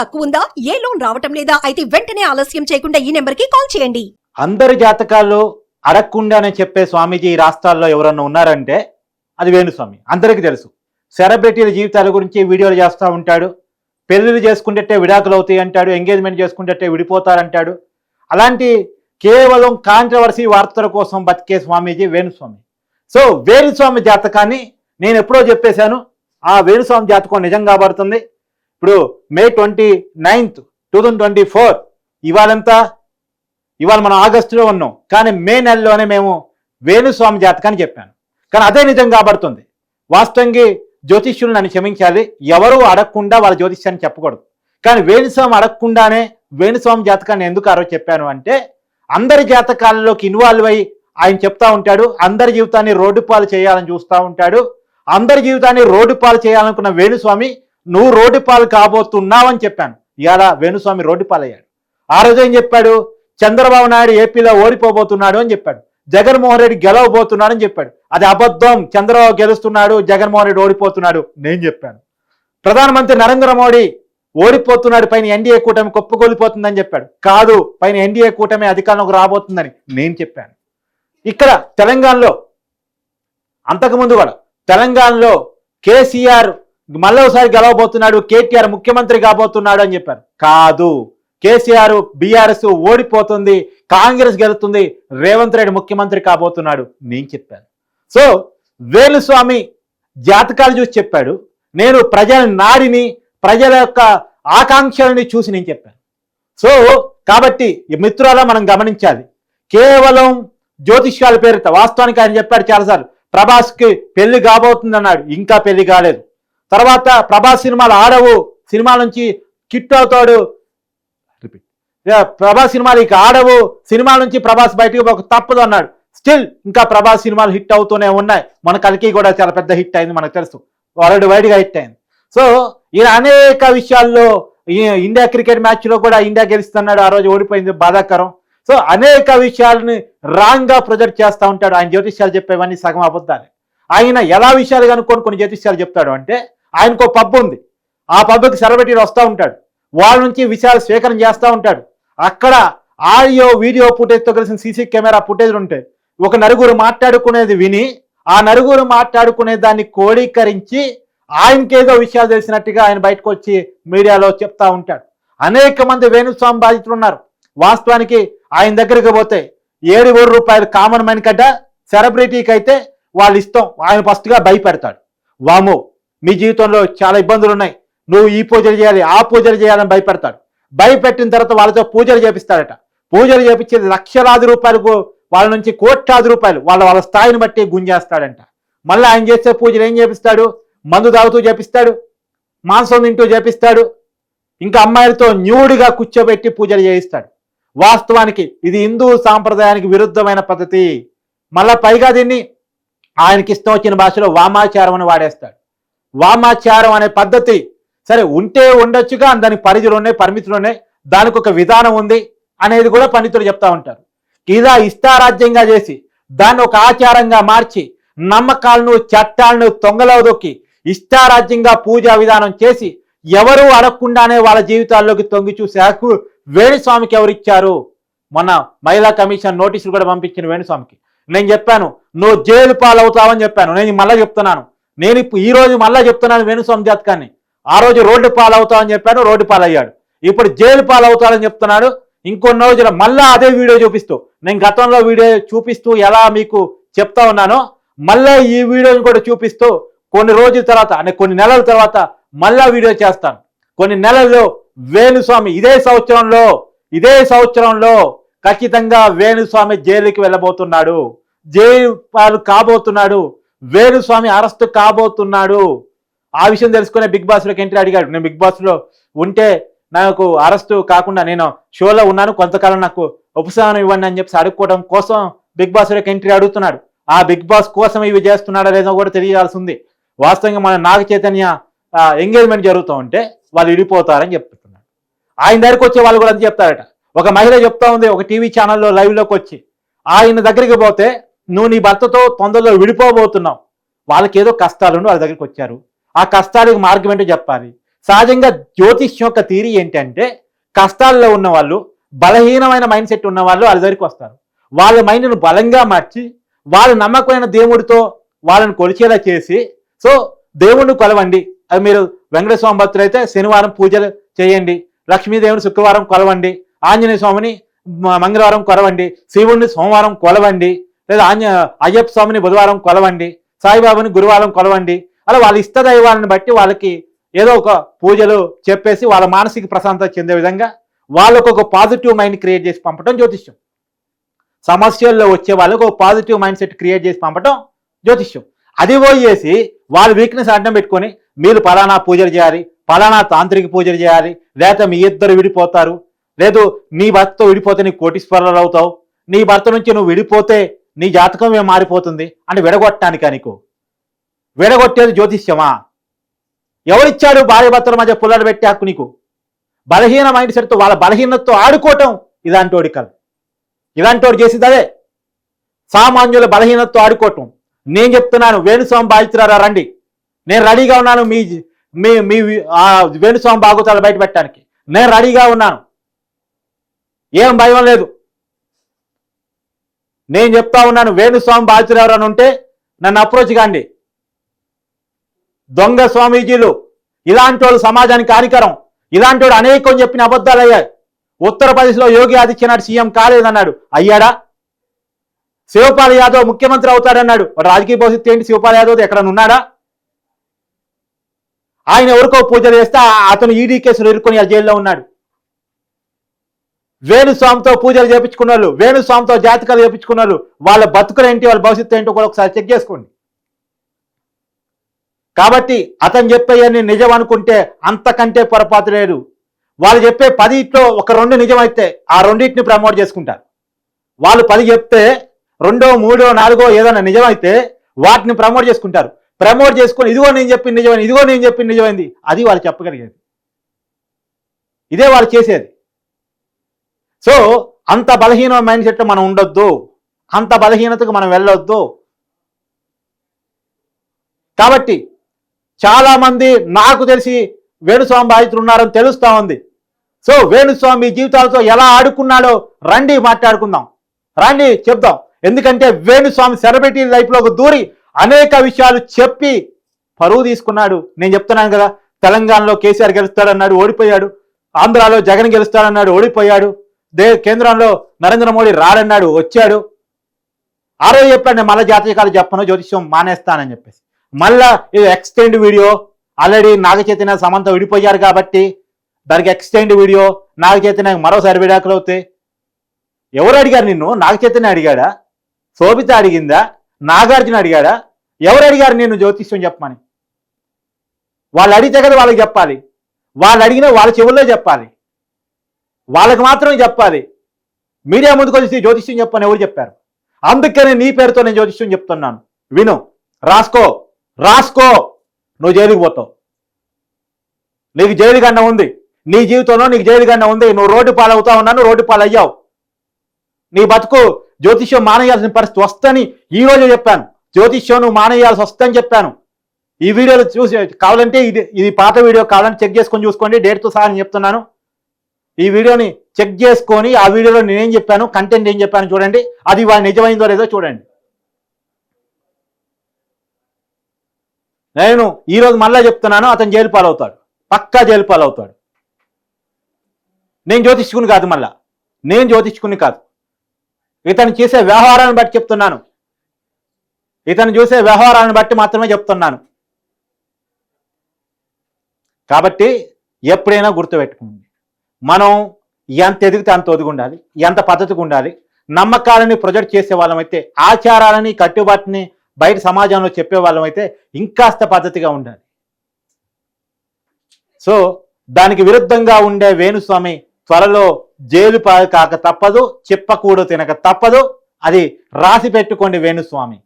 తక్కువ ఉందా ఏ లోన్ రావటం లేదా? అయితే వెంటనే ఆలస్యం చేయకుండా ఈ నెంబర్కి కాల్ చేయండి. అందరి జాతకాలు అడగకుండానే చెప్పే స్వామీజీ ఈ రాష్ట్రాల్లో ఎవరన్నా ఉన్నారంటే అది వేణుస్వామి. అందరికీ తెలుసు. సెలబ్రిటీల జీవితాల గురించి వీడియోలు చేస్తూ ఉంటాడు. పెళ్ళిళ్ళు చేసుకుంటే విడాకులు అవుతాయి అంటాడు. ఎంగేజ్మెంట్ చేసుకుంటే విడిపోతారంటాడు. అలాంటి కేవలం కాంట్రవర్సీ వార్తల కోసం బతికే స్వామీజీ వేణుస్వామి. సో వేణుస్వామి జాతకాన్ని నేను ఎప్పుడో చెప్పేశాను. ఆ వేణుస్వామి జాతకం నిజం కాబడుతుంది ఇప్పుడు May twenty ninth two thousand twenty four. ఇవాళంతా ఇవాళ మనం ఆగస్టులో ఉన్నాం. కానీ మే నెలలోనే మేము వేణుస్వామి జాతకాన్ని చెప్పాను. కానీ అదే నిజం కాబడుతుంది. వాస్తవంగా జ్యోతిష్యులు నన్ను క్షమించాలి. ఎవరు అడగకుండా వాళ్ళ జ్యోతిష్యాన్ని చెప్పకూడదు. కానీ వేణుస్వామి అడగకుండానే వేణుస్వామి జాతకాన్ని ఎందుకు ఆ రోజు చెప్పాను అంటే అందరి జాతకాలలోకి ఇన్వాల్వ్ అయ్యి ఆయన చెప్తా ఉంటాడు అందరి జీవితాన్ని రోడ్డు పాలు చేయాలని చూస్తూ ఉంటాడు అందరి జీవితాన్ని రోడ్డు పాలు చేయాలనుకున్న వేణుస్వామి నువ్వు రోడ్డుపాలు కాబోతున్నావని చెప్పాను. ఇవాళ వేణుస్వామి రోడ్డుపాలయ్యాడు. ఆ రోజు ఏం చెప్పాడు? చంద్రబాబు నాయుడు ఏపీలో ఓడిపోబోతున్నాడు అని చెప్పాడు. జగన్మోహన్ రెడ్డి గెలవబోతున్నాడు అని చెప్పాడు. అది అబద్ధం. చంద్రబాబు గెలుస్తున్నాడు జగన్మోహన్ రెడ్డి ఓడిపోతున్నాడు నేను చెప్పాను. ప్రధానమంత్రి నరేంద్ర మోడీ ఓడిపోతున్నాడు పైన ఎన్డీఏ కూటమి కొప్పుకొలిపోతుందని చెప్పాడు. కాదు పైన ఎన్డీఏ కూటమి అధికారంలోకి రాబోతుందని నేను చెప్పాను. ఇక్కడ తెలంగాణలో అంతకుముందు కూడా తెలంగాణలో కేసీఆర్ మళ్ళోసారి గెలవబోతున్నాడు కేటీఆర్ ముఖ్యమంత్రి కాబోతున్నాడు అని చెప్పారు. కాదు కేసీఆర్ బీఆర్ఎస్ ఓడిపోతుంది కాంగ్రెస్ గెలుతుంది రేవంత్ రెడ్డి ముఖ్యమంత్రి కాబోతున్నాడు నేను చెప్పాను. సో వేలుస్వామి జాతకాలు చూసి చెప్పాడు. నేను ప్రజల నాడిని ప్రజల యొక్క ఆకాంక్షలని చూసి నేను చెప్పాను. సో కాబట్టి ఈ మిత్రుల మనం గమనించాలి. కేవలం జ్యోతిష్యాల పేరిట వాస్తవానికి ఆయన చెప్పాడు చాలాసార్లు ప్రభాస్కి పెళ్ళి కాబోతుంది అన్నాడు ఇంకా పెళ్ళి కాలేదు. తర్వాత ప్రభాస్ సినిమాలు ఆడవు. సినిమా నుంచి కిట్ అవుతాడు. ప్రభాస్ సినిమాలు ఇక ఆడవు. సినిమా నుంచి ప్రభాస్ బయటకు ఒక తప్పదు అన్నాడు. స్టిల్ ఇంకా ప్రభాస్ సినిమాలు హిట్ అవుతూనే ఉన్నాయి. మన కలికి కూడా చాలా పెద్ద హిట్ అయింది మనకు తెలుసు. వరల్డ్ వైడ్గా హిట్ అయింది. సో ఈయన అనేక విషయాల్లో ఈ ఇండియా క్రికెట్ మ్యాచ్లో కూడా ఇండియా గెలుస్తున్నాడు. ఆ రోజు ఓడిపోయింది బాధాకరం. సో అనేక విషయాలని రాంగ్గా ప్రొజెక్ట్ చేస్తూ ఉంటాడు. ఆయన జ్యోతిష్యాలు చెప్పేవన్నీ సగం అబద్ధాలే. ఆయన ఎలా విషయాలు కనుక్కొని కొన్ని జ్యోతిష్యాలు చెప్తాడు అంటే ఆయనకు ఒక పబ్ ఉంది. ఆ పబ్కి సెలబ్రిటీ వస్తూ ఉంటాడు. వాళ్ళ నుంచి విషయాలు స్వీకరణ చేస్తూ ఉంటాడు. అక్కడ ఆడియో వీడియో ఫుటేజ్తో కలిసిన సీసీ కెమెరా ఫుటేజ్లు ఉంటాయి ఒక నలుగురు మాట్లాడుకునేది విని ఆ నలుగురు మాట్లాడుకునే దాన్ని కోడీకరించి ఆయనకేదో విషయాలు తెలిసినట్టుగా ఆయన బయటకు వచ్చి మీడియాలో చెప్తా ఉంటాడు. అనేక మంది వేణుస్వామి బాధితులు ఉన్నారు. వాస్తవానికి ఆయన దగ్గరికి పోతే ఏడు వేల రూపాయలు కామన్ మ్యాన్ కట్ట సెలబ్రిటీకి అయితే వాళ్ళు ఇష్టం. ఆయన ఫస్ట్గా భయపెడతాడు. వాము మీ జీవితంలో చాలా ఇబ్బందులు ఉన్నాయి. నువ్వు ఈ పూజలు చేయాలి ఆ పూజలు చేయాలని భయపెడతాడు. భయపెట్టిన తర్వాత వాళ్ళతో పూజలు చేపిస్తాడట. పూజలు చేపించేది లక్షలాది రూపాయలకు వాళ్ళ నుంచి కోట్లాది రూపాయలు వాళ్ళ వాళ్ళ స్థాయిని బట్టి గుంజేస్తాడంట. మళ్ళీ ఆయన చేసే పూజలు ఏం చేపిస్తాడు? మందు తాగుతూ చేపిస్తాడు మాంసం తింటూ చేపిస్తాడు ఇంకా అమ్మాయిలతో న్యూడిగా కూర్చోబెట్టి పూజలు చేయిస్తాడు. వాస్తవానికి ఇది హిందూ సాంప్రదాయానికి విరుద్ధమైన పద్ధతి. మళ్ళా పైగా దీన్ని ఆయనకి ఇష్టం వచ్చిన భాషలో వామాచారం అని వాడేస్తాడు. వామాచారం అనే పద్ధతి. సరే ఉంటే ఉండొచ్చుగా దానికి పరిధులు ఉన్నాయి పరిమితులు ఉన్నాయి దానికి ఒక విధానం ఉంది అనేది కూడా పండితులు చెప్తా ఉంటారు. ఇలా ఇష్టారాజ్యంగా చేసి దాన్ని ఒక ఆచారంగా మార్చి నమ్మకాలను చట్టాలను తొంగలో దొక్కి ఇష్టారాజ్యంగా పూజా విధానం చేసి ఎవరు అడగకుండానే వాళ్ళ జీవితాల్లోకి తొంగి చూసే హక్కు వేణుస్వామికి ఎవరిచ్చారు మొన్న మహిళా కమిషన్ నోటీసులు కూడా పంపించిన వేణుస్వామికి. నేను చెప్పాను నువ్వు జైలు పాలవుతావని చెప్పాను. నేను మళ్ళీ చెప్తున్నాను. నేను ఇప్పుడు ఈ రోజు మళ్ళా చెప్తున్నాను వేణుస్వామి జాతకాన్ని. ఆ రోజు రోడ్డు పాలవుతావని చెప్పాను రోడ్డు పాలయ్యాడు. ఇప్పుడు జైలు పాలవుతాడని చెప్తున్నాడు. ఇంకొన్ని రోజుల మళ్ళా అదే వీడియో చూపిస్తూ నేను గతంలో వీడియో చూపిస్తూ ఎలా మీకు చెప్తా ఉన్నానో మళ్ళా ఈ వీడియోని కూడా చూపిస్తూ కొన్ని రోజుల తర్వాత అంటే కొన్ని నెలల తర్వాత మళ్ళా వీడియో చేస్తాను. కొన్ని నెలల్లో వేణుస్వామి ఇదే సంవత్సరంలో ఇదే సంవత్సరంలో ఖచ్చితంగా వేణుస్వామి జైలుకి వెళ్ళబోతున్నాడు. జైలు పాలు కాబోతున్నాడు. వేణుస్వామి అరెస్ట్ కాబోతున్నాడు. ఆ విషయం తెలుసుకునే బిగ్ బాస్లోకి ఎంట్రీ అడిగాడు. నేను బిగ్ బాస్లో ఉంటే నాకు అరెస్ట్ కాకుండా నేను షోలో ఉన్నాను. కొంతకాలం నాకు ఉపశమనం ఇవ్వండి అని చెప్పి అడుక్కోవడం కోసం బిగ్ బాస్లోకి ఎంట్రీ అడుగుతున్నాడు. ఆ బిగ్ బాస్ కోసం ఇవి చేస్తున్నాడా లేదో కూడా తెలియాల్సి ఉంది. వాస్తవంగా మన నాగ చైతన్య ఎంగేజ్మెంట్ జరుగుతూ ఉంటే వాళ్ళు విడిపోతారని చెప్తున్నాడు. ఆయన దగ్గరికి వచ్చే వాళ్ళు కూడా అంతే చెప్తారట. ఒక మహిళ చెప్తా ఉంది ఒక టీవీ ఛానల్లో లైవ్లోకి వచ్చి. ఆయన దగ్గరికి పోతే నువ్వు నీ భర్తతో తొందరలో విడిపోబోతున్నావు. వాళ్ళకి ఏదో కష్టాలు వాళ్ళ దగ్గరికి వచ్చారు. ఆ కష్టాలకు మార్గం ఏంటో చెప్పాలి. సహజంగా జ్యోతిష్యం యొక్క థీరీ ఏంటంటే కష్టాల్లో ఉన్న వాళ్ళు బలహీనమైన మైండ్ సెట్ ఉన్న వాళ్ళు వాళ్ళ దగ్గరికి వస్తారు. వాళ్ళ మైండ్ను బలంగా మార్చి వాళ్ళ నమ్మకమైన దేవుడితో వాళ్ళని కొలిచేలా చేసి సో దేవుణ్ణి కొలవండి. అది మీరు వెంకటేశ్వర స్వామి భక్తులు అయితే శనివారం పూజలు చేయండి. లక్ష్మీదేవుని శుక్రవారం కొలవండి. ఆంజనేయ స్వామిని మంగళవారం కొలవండి. శివుణ్ణి సోమవారం కొలవండి. లేదా ఆంజ అయ్యప్ప స్వామిని బుధవారం కొలవండి సాయిబాబాని గురువారం కొలవండి అలా వాళ్ళ ఇష్ట దైవాలను బట్టి వాళ్ళకి ఏదో ఒక పూజలు చెప్పేసి వాళ్ళ మానసిక ప్రశాంతత చెందే విధంగా వాళ్ళకు ఒక పాజిటివ్ మైండ్ క్రియేట్ చేసి పంపటం జ్యోతిష్యం. సమస్యల్లో వచ్చే వాళ్ళకు ఒక పాజిటివ్ మైండ్ సెట్ క్రియేట్ చేసి పంపటం జ్యోతిష్యం. అది పోయేసి వాళ్ళ వీక్నెస్ అడ్డం పెట్టుకొని మీరు పలానా పూజలు చేయాలి పలానా తాంత్రిక పూజలు చేయాలి లేకపోతే మీ ఇద్దరు విడిపోతారు లేదు నీ భర్తతో విడిపోతే నీ కోటీశ్వరులు అవుతావు నీ భర్త నుంచి నువ్వు విడిపోతే నీ జాతకం ఏం మారిపోతుంది? అని విడగొట్టడానికా నీకు? విడగొట్టేది జ్యోతిష్యమా? ఎవరిచ్చాడు భార్యభర్తల మధ్య పుల్లలు పెట్టే హక్కు నీకు? బలహీన మైండ్ సెట్తో వాళ్ళ బలహీనతతో ఆడుకోవటం ఇలాంటోడి కల ఇలాంటోడు చేసింది అదే. సామాన్యుల బలహీనతతో ఆడుకోవటం. నేను చెప్తున్నాను వేణుస్వామి బాధితురారా రండి. నేను రెడీగా ఉన్నాను మీ మీ మీ వేణుస్వామి బాగోతాలు బయట పెట్టడానికి. నేను రెడీగా ఉన్నాను. ఏం భయం లేదు. నేను చెప్తా ఉన్నాను వేణుస్వామి బాధితులు ఎవరైనా ఉంటే నన్ను అప్రోచ్ కాండి. దొంగ స్వామీజీలు ఇలాంటి వాళ్ళు సమాజానికి హానికరం. ఇలాంటి వాడు అనేకం చెప్పిన అబద్ధాలు అయ్యాయి. ఉత్తరప్రదేశ్లో యోగి ఆదిత్యనాథ్ సీఎం కాలేదన్నాడు. అయ్యాడా? శివపాల్ యాదవ్ ముఖ్యమంత్రి అవుతాడన్నాడు. రాజకీయ భవిష్యత్తు ఏంటి? శివపాల్ యాదవ్ ఎక్కడ ఉన్నాడా? ఆయన ఎవరికో పూజలు చేస్తే అతను ఈడీ కేసులు ఇరుక్కొని ఆ జైల్లో ఉన్నాడు. వేణుస్వామితో పూజలు చేపించుకున్న వాళ్ళు వేణుస్వామితో జాతకాలు చేపించుకున్న వాళ్ళు వాళ్ళ బతుకులు ఏంటి వాళ్ళ భవిష్యత్తు ఏంటో కూడా ఒకసారి చెక్ చేసుకోండి. కాబట్టి అతను చెప్పేయని నిజం అనుకుంటే అంతకంటే పొరపాటు లేదు. వాళ్ళు చెప్పే పదిట్లో ఒక రెండు నిజమైతే ఆ రెండింటిని ప్రమోట్ చేసుకుంటారు. వాళ్ళు పది చెప్తే రెండో మూడో నాలుగో ఏదైనా నిజమైతే వాటిని ప్రమోట్ చేసుకుంటారు. ప్రమోట్ చేసుకొని ఇదిగో నేను చెప్పింది నిజమైంది ఇదిగో నేను చెప్పింది నిజమైంది అది వాళ్ళు చెప్పగలిగేది. ఇదే వాళ్ళు చేసేది. సో అంత బలహీన మైండ్ సెట్ మనం ఉండొద్దు. అంత బలహీనతకు మనం వెళ్ళొద్దు. కాబట్టి చాలామంది నాకు తెలిసి వేణుస్వామి బాధితులు ఉన్నారని తెలుస్తూ ఉంది. సో వేణుస్వామి జీవితాలతో ఎలా ఆడుకున్నాడో రండి మాట్లాడుకుందాం. రండి చెప్దాం. ఎందుకంటే వేణుస్వామి సెలబ్రిటీ లైఫ్లోకి దూరి అనేక విషయాలు చెప్పి పరువు తీసుకున్నాడు. నేను చెప్తున్నాను కదా తెలంగాణలో కేసీఆర్ గెలుస్తాడన్నాడు ఓడిపోయాడు. ఆంధ్రాలో జగన్ గెలుస్తాడన్నాడు ఓడిపోయాడు. దే కేంద్రంలో నరేంద్ర మోడీ రాడన్నాడు వచ్చాడు. ఆ రోజు చెప్పాడు నేను మళ్ళీ జాతీయకాలు చెప్పను జ్యోతిష్యం మానేస్తానని చెప్పేసి. మళ్ళా ఇది extend video already Naga Chaitanya Samantha విడిపోయారు కాబట్టి దానికి ఎక్స్టెండ్ వీడియో నాగ చైతన్య మరోసారి విడాకులు అవుతాయి. ఎవరు అడిగారు నిన్ను? నాగ చైతన్య అడిగాడా? శోభిత అడిగిందా? నాగార్జున అడిగాడా? ఎవరు అడిగారు నేను జ్యోతిష్యం చెప్పమని? వాళ్ళు అడిగితే కదా వాళ్ళకి చెప్పాలి. వాళ్ళు అడిగినా వాళ్ళ చెవుల్లో చెప్పాలి. వాళ్ళకి మాత్రమే చెప్పాలి. మీడియా ముందుకు వచ్చి జ్యోతిష్యం చెప్పని ఎవరు చెప్పారు? అందుకనే నీ పేరుతో నేను జ్యోతిష్యం చెప్తున్నాను. విను. రాసుకో. రాసుకో. నువ్వు జైలుకి పోతావు. నీకు జైలు గండ ఉంది. నీ జీవితంలో నీకు జైలు గండ ఉంది. నువ్వు రోడ్డు పాలవుతా ఉన్నాను రోడ్డు పాలు అయ్యావు నీ బతుకు జ్యోతిష్యం మానేయాల్సిన పరిస్థితి వస్తని ఈ రోజే చెప్పాను. జ్యోతిష్యం నువ్వు మానేయాల్సి వస్తని చెప్పాను. ఈ వీడియోలో చూసి కావాలంటే ఇది ఇది పాత వీడియో కావాలంటే చెక్ చేసుకొని చూసుకోండి. డేట్తో సహా నేను చెప్తున్నాను. ఈ వీడియోని చెక్ చేసుకొని ఆ వీడియోలో నేనేం చెప్పాను కంటెంట్ ఏం చెప్పాను చూడండి. అది వాడు నిజమైందో లేదో చూడండి. నేను ఈరోజు మళ్ళా చెప్తున్నాను అతను జైలు పాలవుతాడు. పక్కా జైలు పాలవుతాడు. నేను జ్యోతిష్కుని కాదు మళ్ళా. నేను జ్యోతిష్కుని కాదు. ఇతను చేసే వ్యవహారాన్ని బట్టి చెప్తున్నాను. ఇతను చూసే వ్యవహారాన్ని బట్టి మాత్రమే చెప్తున్నాను. కాబట్టి ఎప్పుడైనా గుర్తుపెట్టుకోండి. మనం ఎంత ఎదిగితే అంత ఒదిగి ఉండాలి ఎంత పద్ధతిగా ఉండాలి నమ్మకాలని ప్రొజెక్ట్ చేసే వాళ్ళమైతే ఆచారాలని కట్టుబాటుని బయట సమాజంలో చెప్పే వాళ్ళమైతే ఇంకాస్త పద్ధతిగా ఉండాలి. సో దానికి విరుద్ధంగా ఉండే వేణుస్వామి త్వరలో జైలు పాలు కాక తప్పదు చెప్పకూడదు తినక తప్పదు అది రాసి పెట్టుకోండి వేణుస్వామి.